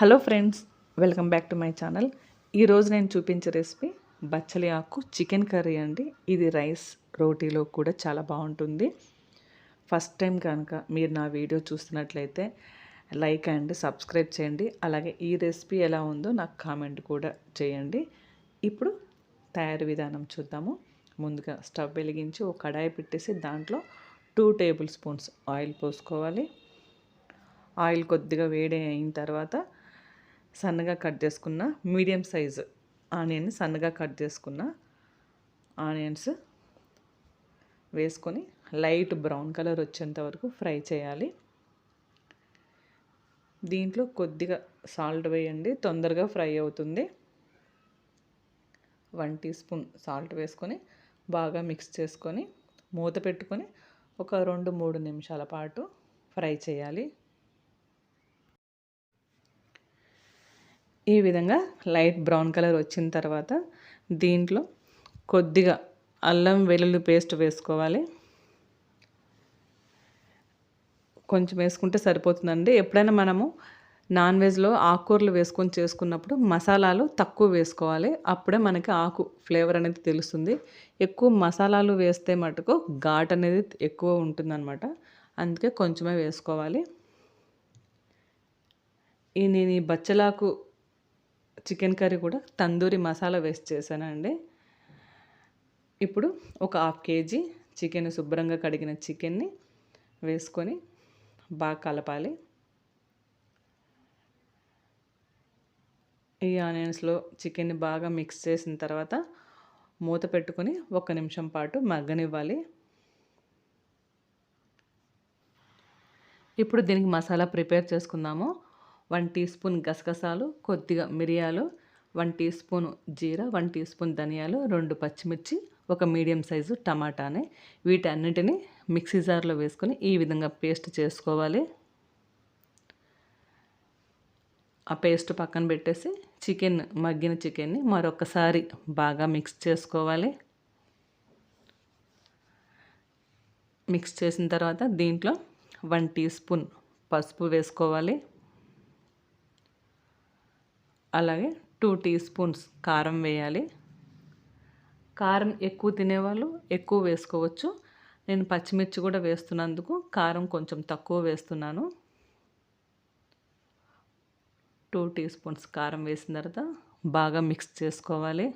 Hello friends welcome back to my channel. ఈరోజు నేను చూపించే రెసిపీ బచ్చలి ఆకు చికెన్ కర్రీ అండి. ఇది రైస్ రోటీలో కూడా చాలా బాగుంటుంది. ఫస్ట్ టైం కనుక మీరు నా వీడియో చూస్తున్నట్లయితే లైక్ అండ్ సబ్స్క్రైబ్ చేయండి. అలాగే ఈ రెసిపీ ఎలా ఉందో నాకు కామెంట్ కూడా చేయండి. ఇప్పుడు తయారు విధానం చూద్దాము. ముందుగా స్టవ్ వెలిగించి ఒక కడాయి పెట్టేసి దాంట్లో టూ టేబుల్ స్పూన్స్ ఆయిల్ పోసుకోవాలి. ఆయిల్ కొద్దిగా వేడి అయిన తర్వాత సన్నగా కట్ చేసుకున్న మీడియం సైజు ఆనియన్ సన్నగా కట్ చేసుకున్న ఆనియన్స్ వేసుకొని లైట్ బ్రౌన్ కలర్ వచ్చేంత వరకు ఫ్రై చేయాలి. దీంట్లో కొద్దిగా సాల్ట్ వేయండి తొందరగా ఫ్రై అవుతుంది. వన్ టీ స్పూన్ సాల్ట్ వేసుకొని బాగా మిక్స్ చేసుకొని మూత పెట్టుకొని ఒక రెండు మూడు నిమిషాల పాటు ఫ్రై చేయాలి. ఈ విధంగా లైట్ బ్రౌన్ కలర్ వచ్చిన తర్వాత దీంట్లో కొద్దిగా అల్లం వెల్లుల్లి పేస్ట్ వేసుకోవాలి. కొంచెం వేసుకుంటే సరిపోతుందండి. ఎప్పుడైనా మనము నాన్ వెజ్లో ఆకుకూరలు వేసుకొని చేసుకున్నప్పుడు మసాలాలు తక్కువ వేసుకోవాలి. అప్పుడే మనకి ఆకు ఫ్లేవర్ అనేది తెలుస్తుంది. ఎక్కువ మసాలాలు వేస్తే మటుకు ఘాట్ అనేది ఎక్కువ ఉంటుందన్నమాట. అందుకే కొంచెమే వేసుకోవాలి. ఈ నేను ఈ బచ్చలాకు చికెన్ కర్రీ కూడా తందూరి మసాలా వేస్ట్ చేశానండి. ఇప్పుడు ఒక హాఫ్ కేజీ చికెన్ శుభ్రంగా కడిగిన చికెన్ని వేసుకొని బాగా కలపాలి. ఈ ఆనియన్స్లో చికెన్ని బాగా మిక్స్ చేసిన తర్వాత మూత పెట్టుకొని ఒక నిమిషం పాటు మగ్గనివ్వాలి. ఇప్పుడు దీనికి మసాలా ప్రిపేర్ చేసుకుందాము. వన్ టీ స్పూన్ గసగసాలు కొద్దిగా మిరియాలు వన్ టీ స్పూన్ జీరా వన్ టీ స్పూన్ ధనియాలు రెండు పచ్చిమిర్చి ఒక మీడియం సైజు టమాటాని. వీటన్నిటిని మిక్సీ జార్లో వేసుకొని ఈ విధంగా పేస్ట్ చేసుకోవాలి. ఆ పేస్ట్ పక్కన పెట్టేసి చికెన్ మగ్గిన చికెన్ని మరొకసారి బాగా మిక్స్ చేసుకోవాలి. మిక్స్ చేసిన తర్వాత దీంట్లో వన్ టీ స్పూన్ పసుపు వేసుకోవాలి. అలాగే టూ టీ స్పూన్స్ కారం వేయాలి. కారం ఎక్కువ తినేవాళ్ళు ఎక్కువ వేసుకోవచ్చు. నేను పచ్చిమిర్చి కూడా వేస్తున్నందుకు కారం కొంచెం తక్కువ వేస్తున్నాను. టూ టీ స్పూన్స్ కారం వేసిన తర్వాత బాగా మిక్స్ చేసుకోవాలి.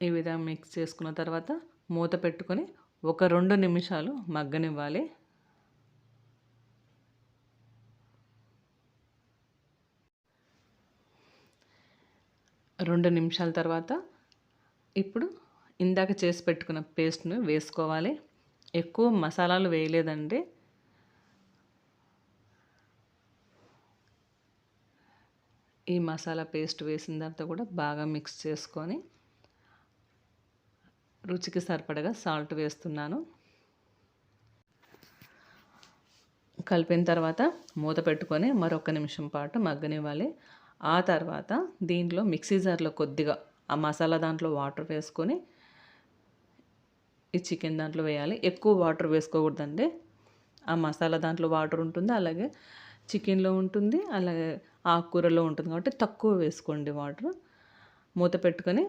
ఈ విధంగా మిక్స్ చేసుకున్న తర్వాత మూత పెట్టుకొని ఒక రెండు నిమిషాలు మగ్గనివ్వాలి. రెండు నిమిషాల తర్వాత ఇప్పుడు ఇందాక చేసి పెట్టుకున్న పేస్ట్ను వేసుకోవాలి. ఎక్కువ మసాలాలు వేయలేదండి. ఈ మసాలా పేస్ట్ వేసిన తర్వాత కూడా బాగా మిక్స్ చేసుకొని రుచికి సరిపడగా సాల్ట్ వేస్తున్నాను. కలిపిన తర్వాత మూత పెట్టుకొని మరొక నిమిషం పాటు మగ్గనివ్వాలి. ఆ తర్వాత దీంట్లో మిక్సీ జార్లో కొద్దిగా ఆ మసాలా దాంట్లో వాటర్ వేసుకొని ఈ చికెన్ దాంట్లో వేయాలి. ఎక్కువ వాటర్ వేసుకోకూడదండి. ఆ మసాలా దాంట్లో వాటర్ ఉంటుంది అలాగే చికెన్లో ఉంటుంది అలాగే ఆకుకూరలో ఉంటుంది కాబట్టి తక్కువ వేసుకోండి వాటర్. మూత పెట్టుకొని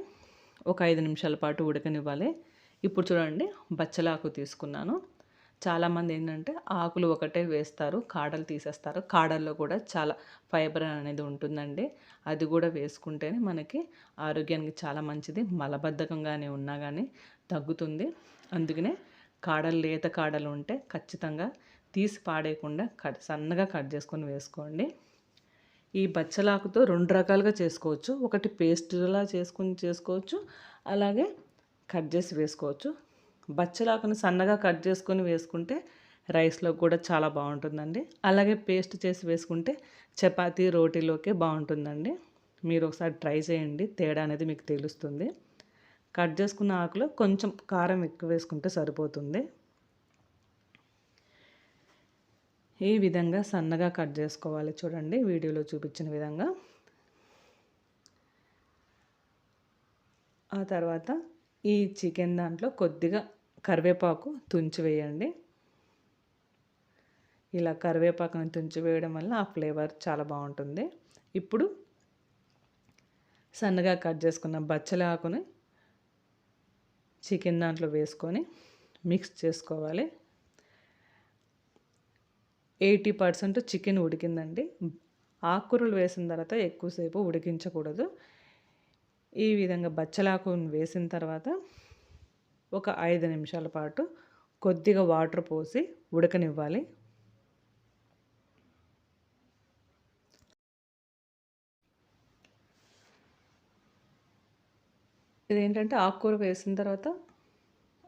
ఒక ఐదు నిమిషాల పాటు ఉడకనివ్వాలి. ఇప్పుడు చూడండి బచ్చలాకు తీసుకున్నాను. చాలామంది ఏంటంటే ఆకులు ఒకటే వేస్తారు కాడలు తీసేస్తారు. కాడల్లో కూడా చాలా ఫైబర్ అనేది ఉంటుందండి. అది కూడా వేసుకుంటేనే మనకి ఆరోగ్యానికి చాలా మంచిది. మలబద్ధకంగానే ఉన్నా కానీ తగ్గుతుంది. అందుకనే కాడలు లేత కాడలు ఉంటే ఖచ్చితంగా తీసి పాడేయకుండా కట్ సన్నగా కట్ చేసుకొని వేసుకోండి. ఈ బచ్చలాకుతో రెండు రకాలుగా చేసుకోవచ్చు. ఒకటి పేస్ట్లా చేసుకుని చేసుకోవచ్చు. అలాగే కట్ చేసి వేసుకోవచ్చు. బచ్చలాకుని సన్నగా కట్ చేసుకొని వేసుకుంటే రైస్లో కూడా చాలా బాగుంటుందండి. అలాగే పేస్ట్ చేసి వేసుకుంటే చపాతీ రోటీలోకే బాగుంటుందండి. మీరు ఒకసారి ట్రై చేయండి తేడా అనేది మీకు తెలుస్తుంది. కట్ చేసుకున్న ఆకులో కొంచెం కారం ఎక్కువ వేసుకుంటే సరిపోతుంది. ఈ విధంగా సన్నగా కట్ చేసుకోవాలి చూడండి వీడియోలో చూపించిన విధంగా. ఆ తర్వాత ఈ చికెన్ దాంట్లో కొద్దిగా కరివేపాకు తుంచి వేయండి. ఇలా కరివేపాకుని తుంచి వేయడం వల్ల ఆ ఫ్లేవర్ చాలా బాగుంటుంది. ఇప్పుడు సన్నగా కట్ చేసుకున్న బచ్చల ఆకుని చికెన్ దాంట్లో వేసుకొని మిక్స్ చేసుకోవాలి. ఎయిటీ పర్సెంట్ చికెన్ ఉడికిందండి. ఆకుకూరలు వేసిన తర్వాత ఎక్కువసేపు ఉడికించకూడదు. ఈ విధంగా బచ్చలాకు వేసిన తర్వాత ఒక ఐదు నిమిషాల పాటు కొద్దిగా వాటర్ పోసి ఉడకనివ్వాలి. ఇదేంటంటే ఆకుకూర వేసిన తర్వాత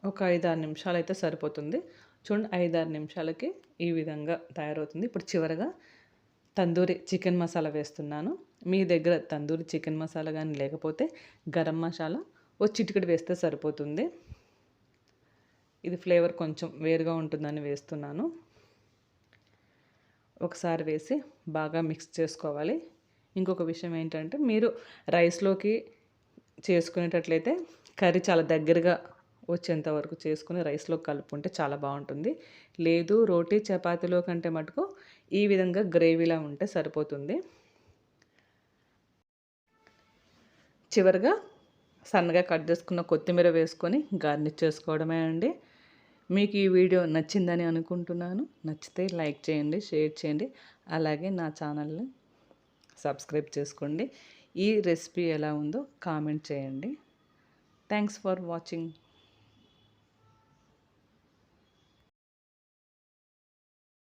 ఒక ఐదు ఆరు నిమిషాలు అయితే సరిపోతుంది. చూడండి ఐదారు నిమిషాలకి ఈ విధంగా తయారవుతుంది. ఇప్పుడు చివరగా తందూరి చికెన్ మసాలా వేస్తున్నాను. మీ దగ్గర తందూరి చికెన్ మసాలా కానీ లేకపోతే గరం మసాలా ఓ చిటికెడు వేస్తే సరిపోతుంది. ఇది ఫ్లేవర్ కొంచెం వేరుగా ఉంటుందని వేస్తున్నాను. ఒకసారి వేసి బాగా మిక్స్ చేసుకోవాలి. ఇంకొక విషయం ఏంటంటే మీరు రైస్లోకి చేసుకునేటట్లయితే కర్రీ చాలా దగ్గరగా వచ్చేంత వరకు చేసుకుని రైస్లో కలుపుకుంటే చాలా బాగుంటుంది. లేదు రోటీ చపాతీలో కంటే మటుకు ఈ విధంగా గ్రేవీలా ఉంటే సరిపోతుంది. చివరిగా సన్నగా కట్ చేసుకున్న కొత్తిమీర వేసుకొని గార్నిష్ చేసుకోవడమే అండి. మీకు ఈ వీడియో నచ్చిందని అనుకుంటున్నాను. నచ్చితే లైక్ చేయండి షేర్ చేయండి. అలాగే నా ఛానల్ని సబ్స్క్రైబ్ చేసుకోండి. ఈ రెసిపీ ఎలా ఉందో కామెంట్ చేయండి. Thanks for watching.